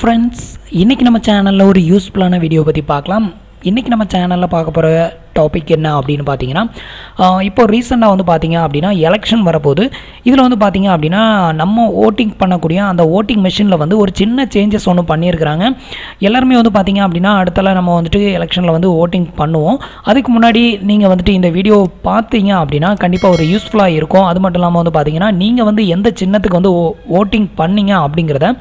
Friends இன்றைக்கி நம்ம சேனலில் ஒரு யூஸ்ஃபுல்லான வீடியோ பற்றி பார்க்கலாம். இன்றைக்கி நம்ம சேனலில் பார்க்க போகிற டாபிக் என்ன அப்படின்னு பார்த்தீங்கன்னா இப்போ ரீசெண்டாக வந்து பார்த்தீங்க அப்படின்னா எலெக்ஷன் வரப்போகுது. இதில் வந்து பார்த்தீங்க அப்படின்னா நம்ம ஓட்டிங் பண்ணக்கூடிய அந்த ஓட்டிங் மிஷினில் வந்து ஒரு சின்ன சேஞ்சஸ் ஒன்று பண்ணியிருக்கிறாங்க. எல்லாருமே வந்து பார்த்தீங்க அப்படின்னா அடுத்தல நம்ம வந்துட்டு எலெக்ஷனில் வந்து ஓட்டிங் பண்ணுவோம். அதுக்கு முன்னாடி நீங்கள் வந்துட்டு இந்த வீடியோ பார்த்தீங்க அப்படின்னா கண்டிப்பாக ஒரு யூஸ்ஃபுல்லாக இருக்கும். அது மட்டும் இல்லாமல் வந்து பார்த்தீங்கன்னா நீங்கள் வந்து எந்த சின்னத்துக்கு வந்து ஓட்டிங் பண்ணீங்க அப்படிங்கிறத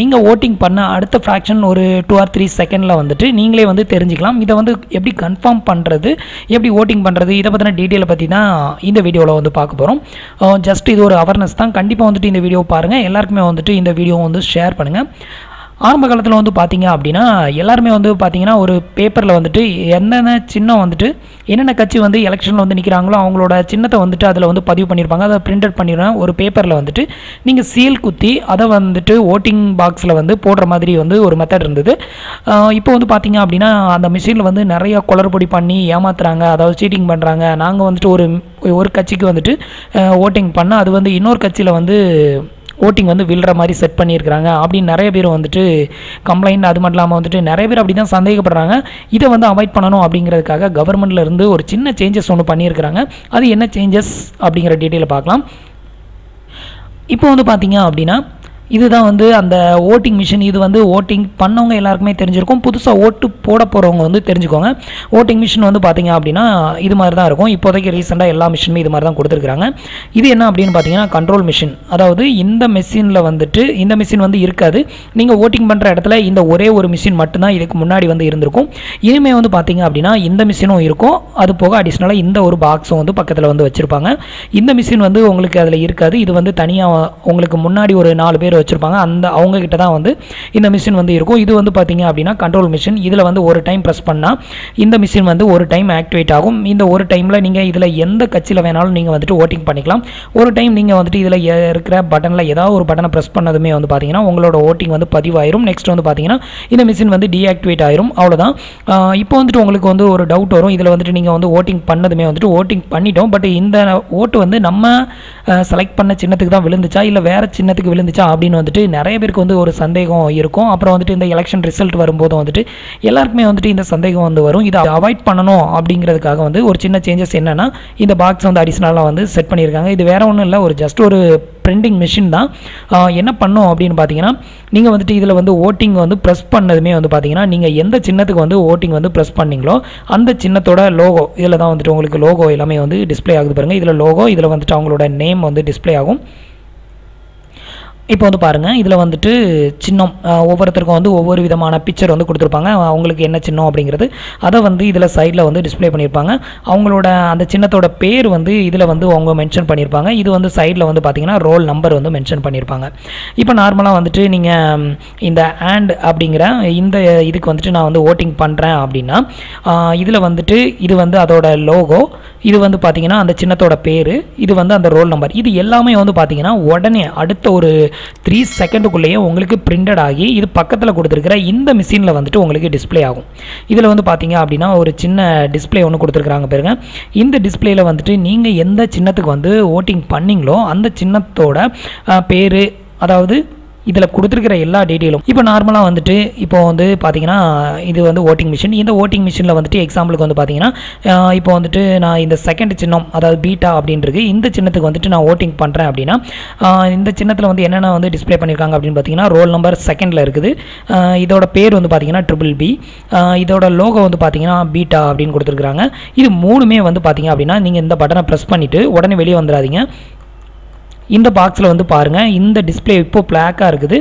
நீங்கள் ஓட்டிங் பண்ண அடுத்த ஃப்ராக்ஷன் ஒரு டூ ஆர் த்ரீ செகண்டில் வந்துட்டு நீங்களே வந்து தெரிஞ்சுக்கலாம். இதை வந்து எப்படி கன்ஃபார்ம் பண்ணுறது எப்படி ஓட்டிங் பண்ணுறது இதை பற்றி பற்றின டீட்டெயிலை பற்றி தான் இந்த வீடியோவில் வந்து பார்க்க போகிறோம் ஜஸ்ட் இது ஒரு அவேர்னஸ் தான். கண்டிப்பாக வந்துட்டு இந்த வீடியோ பாருங்கள் எல்லாருக்குமே வந்துட்டு இந்த வீடியோ வந்து ஷேர் பண்ணுங்கள் ஆரம்ப காலத்தில் வந்து பார்த்திங்க அப்படின்னா எல்லாருமே வந்து பார்த்திங்கன்னா ஒரு பேப்பரில் வந்துட்டு என்னென்ன சின்னம் வந்துட்டு என்னென்ன கட்சி வந்து எலெக்ஷனில் வந்து நிற்கிறாங்களோ அவங்களோட சின்னத்தை வந்துட்டு அதில் வந்து பதிவு பண்ணியிருப்பாங்க அதை பிரிண்டட் பண்ணிடுவேன் ஒரு பேப்பரில் வந்துட்டு நீங்கள் சீல் குத்தி அதை வந்துட்டு ஓட்டிங் பாக்ஸில் வந்து போடுற மாதிரி வந்து ஒரு மெத்தட் இருந்தது. இப்போ வந்து பார்த்திங்க அப்படின்னா அந்த மிஷினில் வந்து நிறைய குளறுபடி பண்ணி ஏமாத்துறாங்க. அதாவது சீட்டிங் பண்ணுறாங்க நாங்கள் வந்துட்டு ஒரு ஒரு கட்சிக்கு வந்துட்டு ஓட்டிங் பண்ண அது வந்து இன்னொரு கட்சியில் வந்து ஓட்டிங் வந்து விழுற மாதிரி செட் பண்ணியிருக்கிறாங்க. அப்படின்னு நிறைய பேர் வந்துட்டு கம்ப்ளைண்ட் அது மட்டும் இல்லாமல் வந்துட்டு நிறைய பேர் அப்படி தான் சந்தேகப்படுறாங்க. இதை வந்து அவாய்ட் பண்ணணும் அப்படிங்கிறதுக்காக கவர்மெண்ட்ல இருந்து ஒரு சின்ன சேஞ்சஸ் ஒன்று பண்ணியிருக்கிறாங்க. அது என்ன சேஞ்சஸ் அப்படிங்கிற டீட்டெயிலை பார்க்கலாம். இப்போ வந்து பார்த்தீங்க அப்படின்னா இதுதான் வந்து அந்த ஓட்டிங் மிஷின் இது வந்து ஓட்டிங் பண்ணவங்க எல்லாருக்குமே தெரிஞ்சிருக்கும். புதுசாக ஓட்டு போட போகிறவங்க வந்து தெரிஞ்சுக்கோங்க. ஓட்டிங் மிஷின் வந்து பார்த்திங்க அப்படின்னா இது மாதிரி தான் இருக்கும். இப்போதைக்கு ரீசெண்டாக எல்லா மிஷினுமே இது மாதிரி தான் கொடுத்துருக்காங்க இது என்ன அப்படின்னு பார்த்தீங்கன்னா கண்ட்ரோல் மிஷின் அதாவது இந்த மிஷினில் வந்துட்டு இந்த மிஷின் வந்து இருக்காது. நீங்கள் ஓட்டிங் பண்ணுற இடத்துல இந்த ஒரே ஒரு மிஷின் மட்டும்தான் இதுக்கு முன்னாடி வந்து இருந்திருக்கும். இனிமே வந்து பார்த்தீங்க அப்படின்னா இந்த மிஷினும் இருக்கும். அது போக அடிஷ்னலாக இந்த ஒரு பாக்ஸும் வந்து பக்கத்தில் வந்து வச்சுருப்பாங்க. இந்த மிஷின் வந்து உங்களுக்கு அதில் இருக்காது. இது வந்து தனியாக உங்களுக்கு முன்னாடி ஒரு நாலு பேர் வச்சுருப்பாங்க. அந்த அவங்க கிட்ட தான் வந்து இந்த மிஷின் வந்து இருக்கும். இது வந்து பார்த்திங்க அப்படின்னா கண்ட்ரோல் மிஷின் இதில் வந்து ஒரு டைம் ப்ரெஸ் பண்ணால் இந்த மிஷின் வந்து ஒரு டைம் ஆக்டிவேட் ஆகும். இந்த ஒரு டைமில் நீங்கள் இதில் எந்த கட்சியில் வேணாலும் நீங்கள் வந்துட்டு ஓட்டிங் பண்ணிக்கலாம். ஒரு டைம் நீங்கள் வந்துட்டு இதில் இருக்கிற பட்டனில் ஏதாவது ஒரு பட்டனை ப்ரெஸ் பண்ணதுமே வந்து பார்த்தீங்கன்னா உங்களோட ஓட்டிங் வந்து பதிவாயிரும். நெக்ஸ்ட் வந்து பார்த்தீங்கன்னா இந்த மிஷின் வந்து டீஆக்டிவேட் ஆயிரும். அவ்வளோதான் இப்போ வந்துட்டு உங்களுக்கு வந்து ஒரு டவுட் வரும். இதில் வந்துட்டு நீங்கள் வந்து ஓட்டிங் பண்ணதுமே வந்துட்டு ஓட்டிங் பண்ணிட்டோம். பட் இந்த ஓட்டு வந்து நம்ம செலக்ட் பண்ண சின்னத்துக்கு தான் விழுந்துச்சா? இல்லை வேறு சின்னத்துக்கு விழுந்துச்சா? அப்படின்னு வந்துட்டு நிறைய பேருக்கு வந்து ஒரு சந்தேகம் இருக்கும். அப்புறம் வந்துட்டு இந்த எலெக்ஷன் ரிசல்ட் வரும்போது வந்துட்டு எல்லாருக்குமே வந்துட்டு இந்த சந்தேகம் வந்து வரும். இதை அவாய்ட் பண்ணணும் அப்படிங்கிறதுக்காக வந்து ஒரு சின்ன சேஞ்சஸ் என்னென்னா இந்த பாக்ஸ் வந்து அடிஷ்னலாக வந்து செட் பண்ணியிருக்காங்க. இது வேறு ஒன்றும் இல்லை ஒரு ஜஸ்ட் ஒரு பிரிண்டிங் மிஷின் தான். என்ன பண்ணும் அப்படின்னு பார்த்தீங்கன்னா நீங்கள் வந்துட்டு இதில் வந்து ஓட்டிங் வந்து ப்ரெஸ் பண்ணதுமே வந்து பார்த்தீங்கன்னா நீங்கள் எந்த சின்னத்துக்கு வந்து ஓட்டிங் வந்து ப்ரெஸ் பண்ணீங்களோ அந்த சின்னத்தோட லோகோ இதில் தான் வந்துட்டு உங்களுக்கு லோகோ எல்லாமே வந்து டிஸ்ப்ளே ஆகுது பாருங்கள் இதில் லோகோ இதில் வந்துட்டு அவங்களோட நேம் வந்து டிஸ்ப்ளே ஆகும். இப்போ வந்து பாருங்கள் இதில் வந்துட்டு சின்னம் ஒவ்வொருத்தருக்கும் வந்து ஒவ்வொரு விதமான பிக்சர் வந்து கொடுத்துருப்பாங்க. அவங்களுக்கு என்ன சின்னம் அப்படிங்கிறது அதை வந்து இதில் சைடில் வந்து டிஸ்ப்ளே பண்ணியிருப்பாங்க. அவங்களோட அந்த சின்னத்தோட பேர் வந்து இதில் வந்து அவங்க மென்ஷன் பண்ணியிருப்பாங்க. இது வந்து சைடில் வந்து பார்த்தீங்கன்னா ரோல் நம்பர் வந்து மென்ஷன் பண்ணியிருப்பாங்க. இப்போ நார்மலாக வந்துட்டு நீங்கள் இந்த ஆண்ட் அப்படிங்கிற இந்த இதுக்கு வந்துட்டு நான் வந்து ஓட்டிங் பண்ணுறேன் அப்படின்னா இதில் வந்துட்டு இது வந்து அதோட லோகோ இது வந்து பார்த்தீங்கன்னா அந்த சின்னத்தோட பேர் இது வந்து அந்த ரோல் நம்பர் இது எல்லாமே வந்து பார்த்தீங்கன்னா உடனே அடுத்த ஒரு த்ரீ செகண்டுக்குள்ளேயே உங்களுக்கு பிரிண்டட் ஆகி இது பக்கத்தில் கொடுத்துருக்கிற இந்த மிஷினில் வந்துட்டு உங்களுக்கு டிஸ்ப்ளே ஆகும். இதில் வந்து பார்த்தீங்க அப்படின்னா ஒரு சின்ன டிஸ்பிளே ஒன்று கொடுத்துருக்குறாங்க பாருங்க. இந்த டிஸ்ப்ளேயில் வந்துட்டு நீங்கள் எந்த சின்னத்துக்கு வந்து ஓட்டிங் பண்ணிங்களோ அந்த சின்னத்தோட பேர் அதாவது இதில் கொடுத்துருக்கிற எல்லா டீட்டெயிலும் இப்போ நார்மலாக வந்துட்டு இப்போ வந்து பார்த்தீங்கன்னா இது வந்து ஓட்டிங் மிஷின் இந்த ஓட்டிங் மிஷினில் வந்துட்டு எக்ஸாம்பிளுக்கு வந்து பார்த்தீங்கன்னா இப்போ வந்துட்டு நான் இந்த செகண்ட் சின்னம் அதாவது பீட்டா அப்படின்றது இந்த சின்னத்துக்கு வந்துட்டு நான் ஓட்டிங் பண்ணுறேன் அப்படின்னா இந்த சின்னத்தில் வந்து என்னென்ன வந்து டிஸ்ப்ளே பண்ணியிருக்காங்க அப்படின்னு பார்த்தீங்கன்னா ரோல் நம்பர் செகண்டில் இருக்குது. இதோட பேர் வந்து பார்த்தீங்கன்னா ட்ரிபிள் பி இதோட லோகோ வந்து பார்த்தீங்கன்னா பீட்டா அப்படின்னு கொடுத்துருக்குறாங்க. இது மூணுமே வந்து பார்த்தீங்க அப்படின்னா நீங்கள் இந்த பட்டனை ப்ரெஸ் பண்ணிவிட்டு உடனே வெளியே வந்துடாதீங்க. இந்த பாக்ஸில் வந்து பாருங்கள் இந்த டிஸ்ப்ளே இப்போ பிளாக்காக இருக்குது.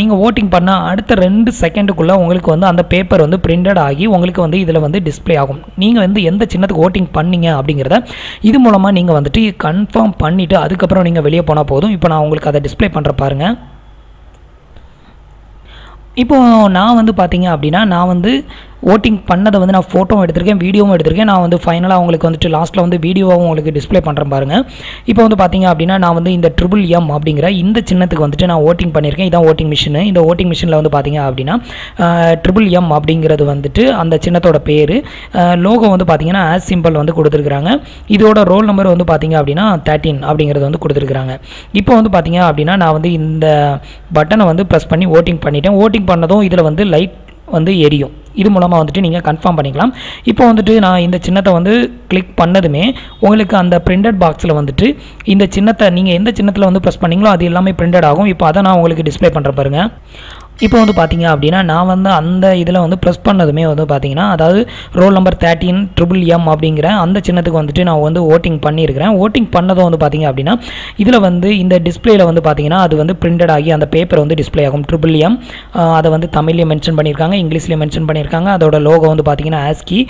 நீங்கள் ஓட்டிங் பண்ணால் அடுத்த ரெண்டு செகண்டுக்குள்ளே உங்களுக்கு வந்து அந்த பேப்பர் வந்து பிரிண்டட் ஆகி உங்களுக்கு வந்து இதில் வந்து டிஸ்ப்ளே ஆகும். நீங்கள் வந்து எந்த சின்னத்துக்கு ஓட்டிங் பண்ணீங்க அப்படிங்கிறத இது மூலமாக நீங்கள் வந்துட்டு கன்ஃபார்ம் பண்ணிவிட்டு அதுக்கப்புறம் நீங்கள் வெளியே போனால் போதும். இப்போ நான் உங்களுக்கு அதை டிஸ்ப்ளே பண்ணுற பாருங்கள் இப்போது நான் வந்து பார்த்தீங்க அப்படின்னா நான் வந்து ஓட்டிங் பண்ணதை வந்து நான் ஃபோட்டோவும் எடுத்திருக்கேன் வீடியோவும் எடுத்திருக்கேன். நான் வந்து ஃபைனலாக உங்களுக்கு வந்துட்டு லாஸ்ட்டில் வந்து வீடியோவும் உங்களுக்கு டிஸ்ப்ளே பண்ணுறேன் பாருங்கள் இப்போ வந்து பார்த்தீங்க அப்படின்னா நான் வந்து இந்த ட்ரிபிள் எம் அப்படிங்கிற இந்த சின்னத்துக்கு வந்துட்டு நான் ஓட்டிங் பண்ணியிருக்கேன். இதான் ஓட்டிங் மிஷின் இந்த ஓட்டிங் மிஷினில் வந்து பார்த்தீங்க அப்படின்னா ட்ரிபிள் எம் அப்படிங்கிறது வந்துட்டு அந்த சின்னத்தோட பேர். லோகோ வந்து பார்த்தீங்கன்னா ஆஸ் சிம்பிள் வந்து கொடுத்துருக்குறாங்க. இதோட ரோல் நம்பர் வந்து பார்த்தீங்க அப்படின்னா தேர்ட்டின் அப்படிங்கிறது வந்து கொடுத்துருக்குறாங்க. இப்போ வந்து பார்த்தீங்க அப்படின்னா நான் வந்து இந்த பட்டனை வந்து ப்ரெஸ் பண்ணி ஓட்டிங் பண்ணிட்டேன். ஓட்டிங் பண்ணதும் இதில் வந்து லைட் வந்து எரியும். இது மூலமாக வந்துட்டு நீங்கள் கன்ஃபார்ம் பண்ணிக்கலாம். இப்போ வந்துட்டு நான் இந்த சின்னத்தை வந்து கிளிக் பண்ணதுமே உங்களுக்கு அந்த பிரிண்டட் பாக்ஸில் வந்துட்டு இந்த சின்னத்தை நீங்கள் எந்த சின்னத்தில் வந்து ப்ரெஸ் பண்ணீங்களோ அது எல்லாமே பிரிண்டட் ஆகும். இப்போ அதை நான் உங்களுக்கு டிஸ்ப்ளே பண்ணுறேன் பாருங்கள் இப்போ வந்து பார்த்தீங்க அப்படின்னா நான் வந்து அந்த இதில் வந்து ப்ரெஸ் பண்ணதுமே வந்து பார்த்தீங்கன்னா அதாவது roll number thirteen triple M அப்படிங்கிற அந்த சின்னத்துக்கு வந்துட்டு நான் வந்து ஓட்டிங் பண்ணியிருக்கிறேன். ஓட்டிங் பண்ணதும் வந்து பார்த்தீங்க அப்படின்னா இதில் வந்து இந்த டிஸ்பிளேயில் வந்து பார்த்தீங்கன்னா அது வந்து பிரிண்டட் ஆகி அந்த பேப்பர் வந்து டிஸ்ப்ளே ஆகும். ட்ரிபிள் எம் அதை வந்து தமிழ்லேயும் மென்ஷன் பண்ணியிருக்காங்க இங்கிலீஷ்லேயும் மென்ஷன் பண்ணியிருக்காங்க. அதோட லோகோ வந்து பார்த்தீங்கன்னா ஆஸ்கி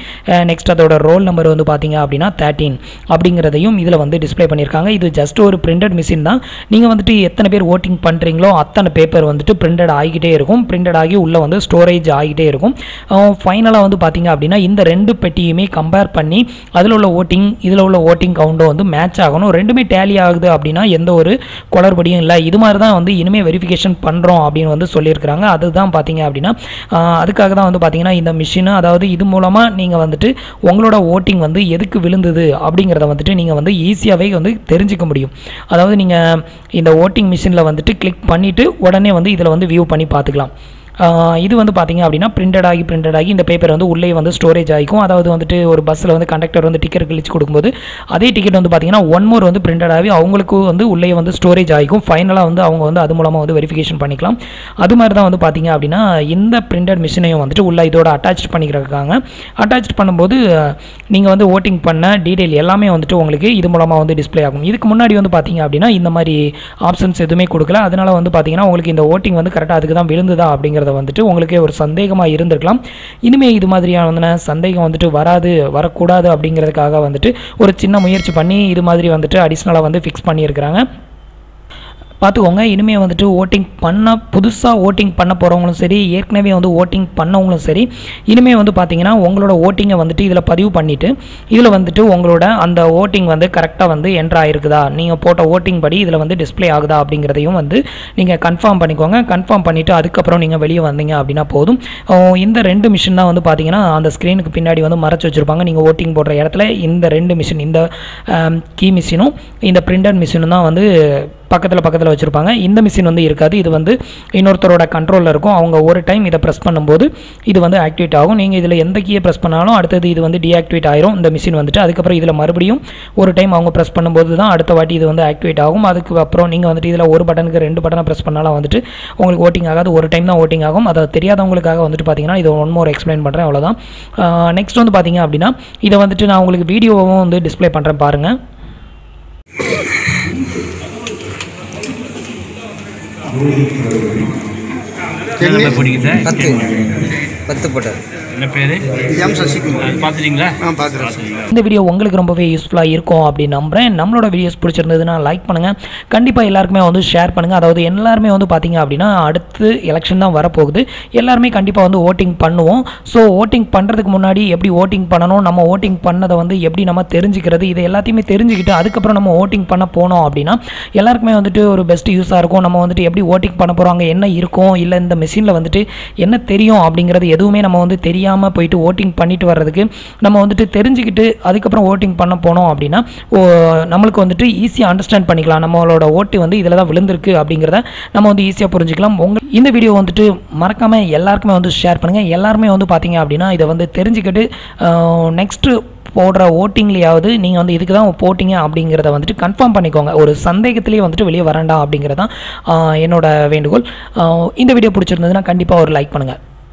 நெக்ஸ்ட் அதோட ரோல் நம்பர் வந்து பார்த்தீங்க அப்படின்னா தேர்ட்டின் அப்படிங்கிறதையும் இதில் வந்து டிஸ்பிளே பண்ணியிருக்காங்க. இது ஜஸ்ட் ஒரு பிரிண்டட் மிஷின் தான். நீங்கள் வந்துட்டு எத்தனை பேர் ஓட்டிங் பண்ணுறீங்களோ அத்தனை பேப்பர் வந்துட்டு பிரிண்டட் ஆகிக்கிட்டே இருக்கும் பிரிண்டட் ஆகி உள்ளே வந்து ஸ்டோரேஜ் ஆகிட்டே இருக்கும். ஃபைனலாக வந்து பார்த்தீங்க அப்படின்னா இந்த ரெண்டு பெட்டியுமே கம்பேர் பண்ணி அதில் உள்ள ஓட்டிங் இதில் உள்ள ஓட்டிங் கவுண்டும் வந்து மேட்ச் ஆகணும். ரெண்டுமே டேலி ஆகுது அப்படின்னா எந்த ஒரு குளறுபடியும் இல்லை. இது மாதிரி தான் வந்து இனிமேல் வெரிஃபிகேஷன் பண்ணுறோம் அப்படின்னு வந்து சொல்லியிருக்கிறாங்க. அதுதான் பார்த்தீங்க அப்படின்னா அதுக்காக தான் வந்து பார்த்தீங்கன்னா இந்த மிஷினு அதாவது இது மூலமாக நீங்கள் வந்துட்டு உங்களோட ஓட்டிங் வந்து எதுக்கு விழுந்தது அப்படிங்கிறத வந்துட்டு நீங்கள் வந்து ஈஸியாகவே வந்து தெரிஞ்சுக்க முடியும். அதாவது நீங்கள் இந்த ஓட்டிங் மிஷினில் வந்துட்டு கிளிக் பண்ணிவிட்டு உடனே வந்து இதில் வந்து வியூ பண்ணி பார்த்து பார்த்துக்கலாம். இது வந்து பார்த்தீங்க அப்படின்னா பிரிண்டட் ஆகி பிரிண்டட் ஆகி இந்த பேப்பர் வந்து உள்ளே வந்து ஸ்டோரேஜ் ஆகிக்கும். அதாவது வந்துட்டு ஒரு பஸ்ஸில் வந்து கண்டக்டர் வந்து டிக்கெட் கிழிச்சு கொடுக்கும்போது அதே டிக்கெட் வந்து பார்த்திங்கன்னா ஒன் மோர் வந்து பிரிண்டட் ஆகி அவங்களுக்கு வந்து உள்ளே வந்து ஸ்டோரேஜ் ஆகிக்கும். ஃபைனலாக வந்து அவங்க வந்து அது மூலமாக வந்து வெரிஃபிகேஷன் பண்ணிக்கலாம். அது மாதிரி தான் வந்து பார்த்தீங்க அப்படின்னா இந்த பிரிண்டட் மிஷினையும் வந்துட்டு உள்ள இதோட அட்டாச் பண்ணிக்கிறாங்க அட்டாச் பண்ணும்போது நீங்கள் வந்து ஓட்டிங் பண்ண டீட்டெயில் எல்லாமே வந்துட்டு உங்களுக்கு இது மூலமாக வந்து டிஸ்ப்ளே ஆகும். இதுக்கு முன்னாடி வந்து பார்த்தீங்க அப்படின்னா இந்த மாதிரி ஆப்ஷன்ஸ் எதுவுமே கொடுக்கல. அதனால் வந்து பார்த்தீங்கன்னா உங்களுக்கு இந்த ஓட்டிங் வந்து கரெக்டாக அதுக்கு தான் விழுந்துதா அப்படிங்கிறத வந்துட்டு உங்களுக்கே ஒரு சந்தேகமாக இருந்திருக்கலாம். இனிமேல் இது மாதிரியான சந்தேகம் வந்துட்டு வராது வரக்கூடாது அப்படிங்கிறதுக்காக வந்துட்டு ஒரு சின்ன முயற்சி பண்ணி இது மாதிரி வந்துட்டு அடிஷ்னலாக வந்து ஃபிக்ஸ் பண்ணியிருக்கிறாங்க. பார்த்துக்கோங்க இனிமேல் வந்துட்டு ஓட்டிங் பண்ண புதுசாக ஓட்டிங் பண்ண போகிறவங்களும் சரி ஏற்கனவே வந்து ஓட்டிங் பண்ணவங்களும் சரி இனிமேல் வந்து பார்த்தீங்கன்னா உங்களோட ஓட்டிங்கை வந்துட்டு இதில் பதிவு பண்ணிவிட்டு இதில் வந்துட்டு உங்களோட அந்த ஓட்டிங் வந்து கரெக்டாக வந்து என்ட்ரு ஆயிருக்குதா? நீங்கள் போட்ட ஓட்டிங் படி இதில் வந்து டிஸ்ப்ளே ஆகுதா அப்படிங்கிறதையும் வந்து நீங்கள் கன்ஃபார்ம் பண்ணிக்கோங்க. கன்ஃபார்ம் பண்ணிவிட்டு அதுக்கப்புறம் நீங்கள் வெளியே வந்தீங்க அப்படின்னா போதும். இந்த ரெண்டு மிஷின் தான் வந்து பார்த்தீங்கன்னா அந்த ஸ்க்ரீனுக்கு பின்னாடி வந்து மறைச்சி வச்சுருப்பாங்க. நீங்கள் ஓட்டிங் போடுற இடத்துல இந்த ரெண்டு மிஷின் இந்த கீ மிஷினும் இந்த பிரிண்டட் மிஷினும் தான் வந்து பக்கத்தில் பக்கத்தில் வச்சுருப்பாங்க. இந்த மிஷின் வந்து இருக்காது. இது வந்து இன்னொருத்தரோட கண்ட்ரோலில் இருக்கும். அவங்க ஒரு டைம் இதை ப்ரெஸ் பண்ணும்போது இது வந்து ஆக்டிவேட் ஆகும். நீங்கள் இதில் எந்த கீயை ப்ரெஸ் பண்ணாலும் அடுத்தது இது வந்து டீஆக்டிவேட் ஆயிரும். இந்த மிஷின் வந்துட்டு. அதுக்கப்புறம் இதில் மறுபடியும் ஒரு டைம் அவங்க ப்ரெஸ் பண்ணும்போது தான் அடுத்த வாட்டி இது வந்து ஆக்டிவேட் ஆகும். அதுக்கு அப்புறம் நீங்கள் வந்துட்டு இதில் ஒரு பட்டனுக்கு ரெண்டு பட்டனை ப்ரெஸ் பண்ணாலும் வந்துட்டு உங்களுக்கு ஓட்டிங் ஆகாது. ஒரு டைம் தான் ஓட்டிங் ஆகும். அதை தெரியாதவங்களுக்காக வந்துட்டு பார்த்தீங்கன்னா இது ஒன் மோர் எக்ஸ்பிளைன் பண்ணுறேன் அவ்வளோதான் நெக்ஸ்ட் வந்து பார்த்தீங்க அப்படின்னா இதை வந்துட்டு நான் உங்களுக்கு வீடியோவும் வந்து டிஸ்ப்ளே பண்ணுறேன் பாருங்கள் பத்து பத்து போட்டார். என்ன பேர்? எம் சசிகுமார். பார்த்துட்டீங்களா? ஆ பார்த்துறேன் இந்த வீடியோ உங்களுக்கு ரொம்பவே யூஸ்ஃபுல்லாக இருக்கும் அப்படின்னு நம்புறேன். நம்மளோட வீடியோஸ் பிடிச்சிருந்ததுன்னா லைக் பண்ணுங்கள் கண்டிப்பாக எல்லாருக்குமே வந்து ஷேர் பண்ணுங்கள் அதாவது எல்லாருமே வந்து பார்த்தீங்க அப்படின்னா அடுத்து எலெக்ஷன் தான் வரப்போகுது. எல்லாருமே கண்டிப்பாக வந்து ஓட்டிங் பண்ணுவோம். ஸோ ஓட்டிங் பண்ணுறதுக்கு முன்னாடி எப்படி ஓட்டிங் பண்ணணும் நம்ம ஓட்டிங் பண்ணதை வந்து எப்படி நம்ம தெரிஞ்சுக்கிறது இது எல்லாத்தையுமே தெரிஞ்சுக்கிட்டு அதுக்கப்புறம் நம்ம ஓட்டிங் பண்ண போனோம் அப்படின்னா எல்லாருக்குமே வந்துட்டு ஒரு பெஸ்ட் யூஸாக இருக்கும். நம்ம வந்துட்டு எப்படி ஓட்டிங் பண்ண போகிறாங்க என்ன இருக்கும் இல்லை இந்த மிஷினில் வந்துட்டு என்ன தெரியும் அப்படிங்கிறது எதுவுமே நம்ம வந்து தெரியாமல் போயிட்டு ஓட்டிங் பண்ணிட்டு வர்றதுக்கு நம்ம வந்துட்டு தெரிஞ்சுக்கிட்டு அதுக்கப்புறம் ஓட்டிங் பண்ண போனோம் அப்படின்னா ஓ, நம்மளுக்கு வந்துட்டு ஈஸியாக அண்டர்ஸ்டாண்ட் பண்ணிக்கலாம். நம்மளோட ஓட்டு வந்து இதில் தான் விழுந்திருக்கு அப்படிங்கிறத நம்ம வந்து ஈஸியாக புரிஞ்சுக்கலாம். உங்கள் இந்த வீடியோ வந்துட்டு மறக்காமல் எல்லாருக்குமே வந்து ஷேர் பண்ணுங்கள் எல்லாருமே வந்து பார்த்தீங்க அப்படின்னா இதை வந்து தெரிஞ்சுக்கிட்டு நெக்ஸ்ட்டு போடுற ஓட்டிங்லேயாவது நீங்கள் வந்து இதுக்கு தான் போட்டிங்க அப்படிங்கிறத வந்துட்டு கன்ஃபார்ம் பண்ணிக்கோங்க. ஒரு சந்தேகத்திலேயே வந்துட்டு வெளியே வரண்டா அப்படிங்கிறது தான் என்னோட வேண்டுகோள். இந்த வீடியோ பிடிச்சிருந்ததுன்னா கண்டிப்பாக ஒரு லைக் பண்ணுங்கள்